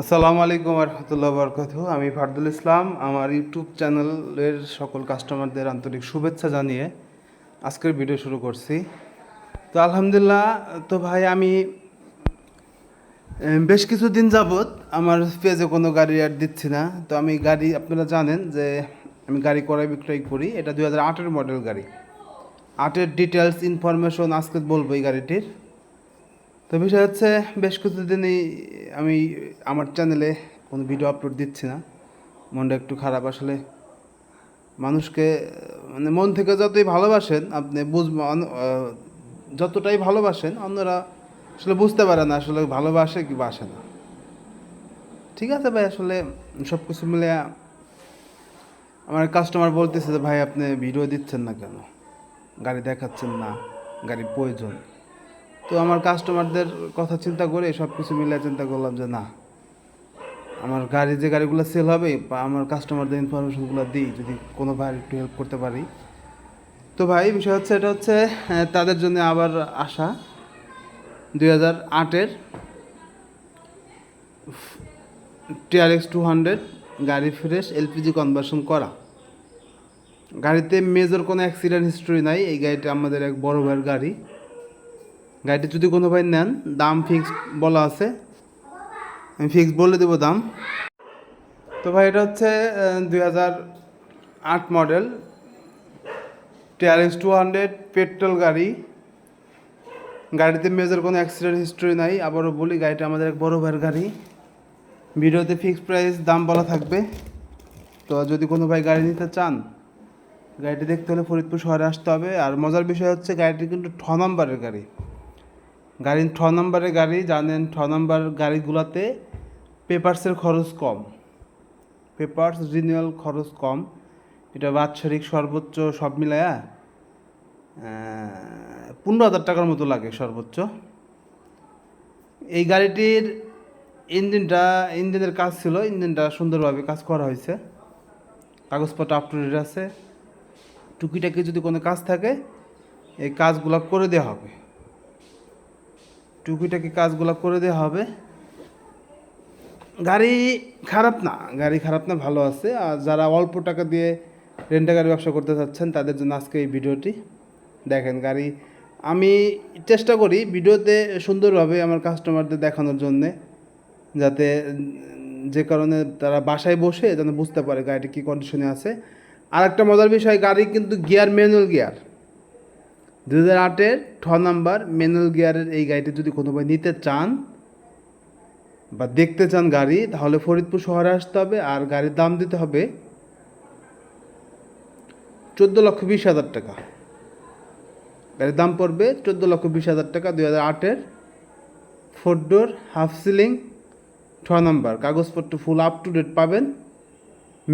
আসসালামু আলাইকুম রহমতুল্লাহ বরকত আমি ফারদুল ইসলাম। আমার ইউটিউব চ্যানেলের সকল কাস্টমারদের আন্তরিক শুভেচ্ছা জানিয়ে আজকের ভিডিও শুরু করছি। তো আলহামদুলিল্লাহ, তো ভাই, আমি বেশ কিছুদিন যাবৎ আমার পেজে কোনো গাড়ি আর দিচ্ছি না। তো আমি গাড়ি, আপনারা জানেন যে আমি গাড়ি ক্রয় বিক্রয় করি। এটা দুই হাজার আটের মডেল গাড়ি। আটের ডিটেলস ইনফরমেশন আজকে বলব এই গাড়িটির। তো বিষয় হচ্ছে বেশ কিছুদিনই আমি আমার চ্যানেলে কোনো ভিডিও আপলোড দিচ্ছি না। মনটা একটু খারাপ আসলে। মানুষকে মানে মন থেকে যতই ভালোবাসেন আপনি আহ, যতটাই ভালোবাসেন অন্যরা আসলে বুঝতে পারে না আসলে ভালোবাসে কি বাসে না। ঠিক আছে ভাই আসলে সব কিছু মিলে আমার কাস্টমার বলতেছে যে ভাই আপনি ভিডিও দিচ্ছেন না কেন? গাড়ি দেখাচ্ছেন না গাড়ির প্রয়োজন। তো আমার কাস্টমারদের কথা চিন্তা করে সব কিছু মিলে চিন্তা করলাম যে না, আমার গাড়ি যে গাড়িগুলো সেল হবে বা আমার কাস্টমারদের ইনফরমেশনগুলো দিই, যদি কোনো ভাই একটু হেল্প করতে পারি। তো ভাই, বিষয় হচ্ছে, এটা হচ্ছে তাদের জন্য আবার আসা দুই হাজার আটের টিআরএক্স টু হান্ড্রেড গাড়ি ফ্রেশ এলপিজি কনভার্সন করা। গাড়িতে মেজর কোনো অ্যাক্সিডেন্ট হিস্ট্রি নাই, এই গাড়িটা আমাদের এক বড় ভাইয়ের গাড়ি। গাড়িটি যদি কোনো ভাই নেন, দাম ফিক্স বলা আছে। আমি ফিক্স বলে দেবো দাম। তো ভাই, এটা হচ্ছে দুই আট model TRX two hundred petrol গাড়ি। গাড়িতে মেজর কোনো অ্যাক্সিডেন্ট হিস্ট্রি নাই। আবারও বলি, গাড়িটা আমাদের এক বড় ভাইয়ের গাড়ি। ভিডিওতে ফিক্স প্রাইস দাম বলা থাকবে। তো যদি কোনো ভাই গাড়ি নিতে চান, গাড়িটি দেখতে হলে ফরিদপুর শহরে আসতে হবে। আর মজার বিষয় হচ্ছে, গাড়িটি কিন্তু ঠ নম্বরের গাড়ি। গাড়ির ছ নম্বরের গাড়ি জানেন, ছ নম্বর গাড়িগুলোতে পেপারসের খরচ কম। পেপারস, রিনিউয়াল খরচ কম। এটা বাৎসরিক সর্বোচ্চ সব মিলায়া পনেরো হাজার টাকার মতো লাগে সর্বোচ্চ। এই গাড়িটির ইঞ্জিনটা, ইঞ্জিনের কাজ ছিল, ইঞ্জিনটা সুন্দরভাবে কাজ করা হয়েছে। কাগজপত্র আপ টু ডেট আছে। টুকিটাকি যদি কোনো কাজ থাকে, এই কাজগুলো করে দেওয়া হবে। টুকিটাকি কাজগুলো করে দেওয়া হবে। গাড়ি খারাপ না, গাড়ি খারাপ না, ভালো আছে। আর যারা অল্প টাকা দিয়ে রেন্টা গাড়ি ব্যবসা করতে চাচ্ছেন, তাদের জন্য আজকে এই ভিডিওটি। দেখেন গাড়ি, আমি চেষ্টা করি ভিডিওতে সুন্দরভাবে আমার কাস্টমারদের দেখানোর জন্যে, যাতে যে কারণে তারা বাসায় বসে যেন বুঝতে পারে গাড়িটি কী কন্ডিশনে আছে। আর একটা মজার বিষয়, গাড়ি কিন্তু গিয়ার ম্যানুয়াল গিয়ার দু হাজার আটের ঠ নাম্বার ম্যানুয়াল গিয়ারের এই গাড়িটি যদি কোনো ভাই নিতে চান বা দেখতে চান গাড়ি, তাহলে ফরিদপুর শহরে আসতে হবে আর গাড়ির দাম দিতে হবে চোদ্দ লক্ষ বিশ হাজার টাকা। গাড়ির দাম পড়বে চোদ্দ লক্ষ বিশ হাজার টাকা, দুই হাজার আটের ফোর ডোর হাফ সিলিং ছ নম্বর। কাগজপত্র ফুল আপ টু ডেট পাবেন।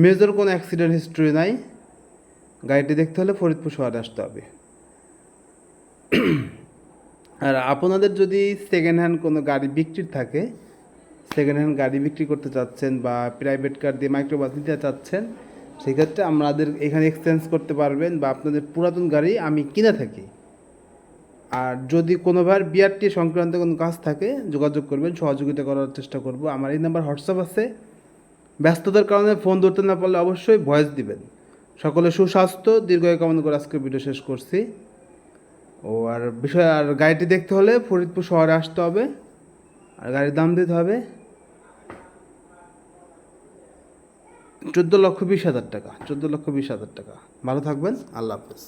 মেজর কোনো অ্যাক্সিডেন্ট হিস্ট্রি নাই। গাড়িটি দেখতে হলে ফরিদপুর শহরে আসতে হবে। আর আপনাদের যদি সেকেন্ড হ্যান্ড কোনো গাড়ি বিক্রির থাকে সেকেন্ড হ্যান্ড গাড়ি বিক্রি করতে চাচ্ছেন বা প্রাইভেট কার দিয়ে মাইক্রোবাস নিতে চাচ্ছেন, সেক্ষেত্রে আমাদের এখানে এক্সচেঞ্জ করতে পারবেন বা আপনাদের পুরাতন গাড়ি আমি কিনে থাকি। আর যদি কোনোবার বিআরটি সংক্রান্ত কোনো কাজ থাকে, যোগাযোগ করবেন, সহযোগিতা করার চেষ্টা করব। আমার এই নাম্বার হোয়াটসঅ্যাপ আছে। ব্যস্ততার কারণে ফোন ধরতে না পারলে অবশ্যই ভয়েস দিবেন। সকলে সুস্বাস্থ্য, দীর্ঘায়ু কামনা করে আজকে ভিডিও শেষ করছি। ও, আর বিষয়, আর গাড়িটি দেখতে হলে ফরিদপুর শহরে আসতে হবে। আর গাড়ির দাম দিতে হবে চোদ্দ লক্ষ বিশ হাজার টাকা, চোদ্দ লক্ষ বিশ হাজার টাকা। ভালো থাকবেন, আল্লাহ হাফেজ।